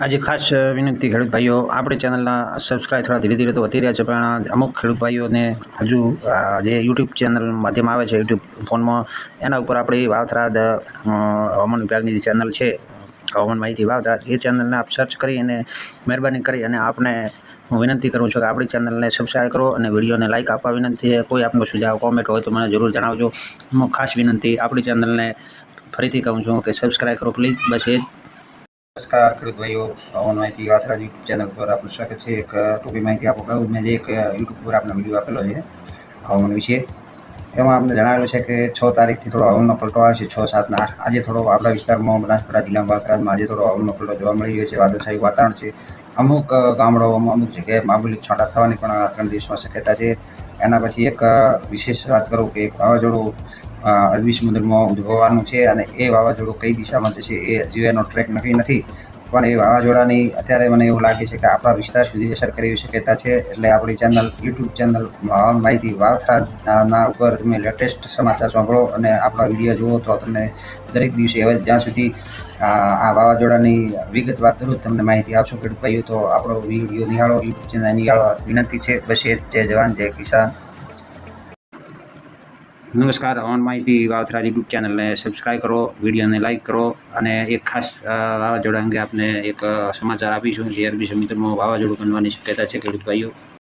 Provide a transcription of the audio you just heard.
આજે ખાસ વિનંતી ખેડૂત ભાઈઓ, આપણી ચેનલના સબસ્ક્રાઈબ થોડા ધીરે ધીરે તો વધી રહ્યા છે, પણ અમુક ખેડૂત ભાઈઓને હજુ જે યુટ્યુબ ચેનલ માધ્યમ આવે છે, યુટ્યુબ ફોનમાં, એના ઉપર આપણી વાવથરાદ હવામાન વિભાગની જે ચેનલ છે, હવામાન માહિતી વાવથરાદ, એ ચેનલને આપ સર્ચ કરી અને મહેરબાની કરી અને આપને હું વિનંતી કરું છું કે આપણી ચેનલને સબસ્ક્રાઈબ કરો અને વિડીયોને લાઇક આપવા વિનંતી છે. કોઈ આપનો સુઝાવ કોમેન્ટ હોય તો મને જરૂર જણાવજો. હું ખાસ વિનંતી આપણી ચેનલને ફરીથી કહું છું કે સબસ્ક્રાઈબ કરો પ્લીઝ બસ એ નમસ્કાર, ખેડૂત હવામાન માહિતી વાસરા યુટ્યુબ ચેનલ પર આપનું સ્વાગત છે. એક ટૂંકી માહિતી આપો કહું મેં જે એક યુટ્યુબ પર આપનો વીડિયો આપેલો છે, હવામાન વિશે. એમાં આપણે જણાવેલું છે કે છ તારીખથી થોડો હવામાનનો પલટો છે છ સાતના આઠ. આજે થોડો આપણા વિસ્તારમાં, બનાસકાંઠા જિલ્લામાં વાસરામાં આજે થોડો હવામાનનો પલટો જોવા મળી રહ્યો છે. વાદળછાયું વાતાવરણ છે. અમુક ગામડાઓમાં અમુક જગ્યાએ મામૂલી છાંટા થવાની પણ આ ત્રણ દિવસમાં શક્યતા છે. એના પછી એક વિશેષ વાત કરું કે એક વાવાઝોડું અરબી સમુદ્રમાં ઉદ્ભવવાનું છે અને એ વાવાઝોડું કઈ દિશામાં જશે એ હજી એનો ટ્રેક નક્કી નથી. પણ એ વાવાઝોડાની અત્યારે મને એવું લાગે છે કે આપણા વિસ્તાર સુધી અસર કરી એવી શક્યતા છે. એટલે આપણી ચેનલ યુટ્યુબ ચેનલ માહિતી વાવથરાદ ના ઉપર તમે લેટેસ્ટ સમાચાર સાંભળો અને આપણા વીડિયો જુઓ તો તમને દરેક દિવસે હવે જ્યાં સુધી આ વાવાઝોડાની વિગતવાર દરરોજ તમને માહિતી આપશો. ખેડૂત ભાઈઓ, તો આપણો વીડિયો નિહાળો યુટ્યુબ ચેનલ નિહાળવા વિનંતી છે. બસ જય જવાન, જય કિસાન. નમસ્કાર ઓન માહિતી વાવથરા યુટ્યુબ ચેનલને સબસ્ક્રાઈબ કરો, વિડીયોને લાઇક કરો અને એક ખાસ વાવાઝોડા અંગે આપને એક સમાચાર આપીશું. જે અરબી સમુદ્રમાં વાવાઝોડું બનવાની શક્યતા છે ખેડૂત ભાઈઓ.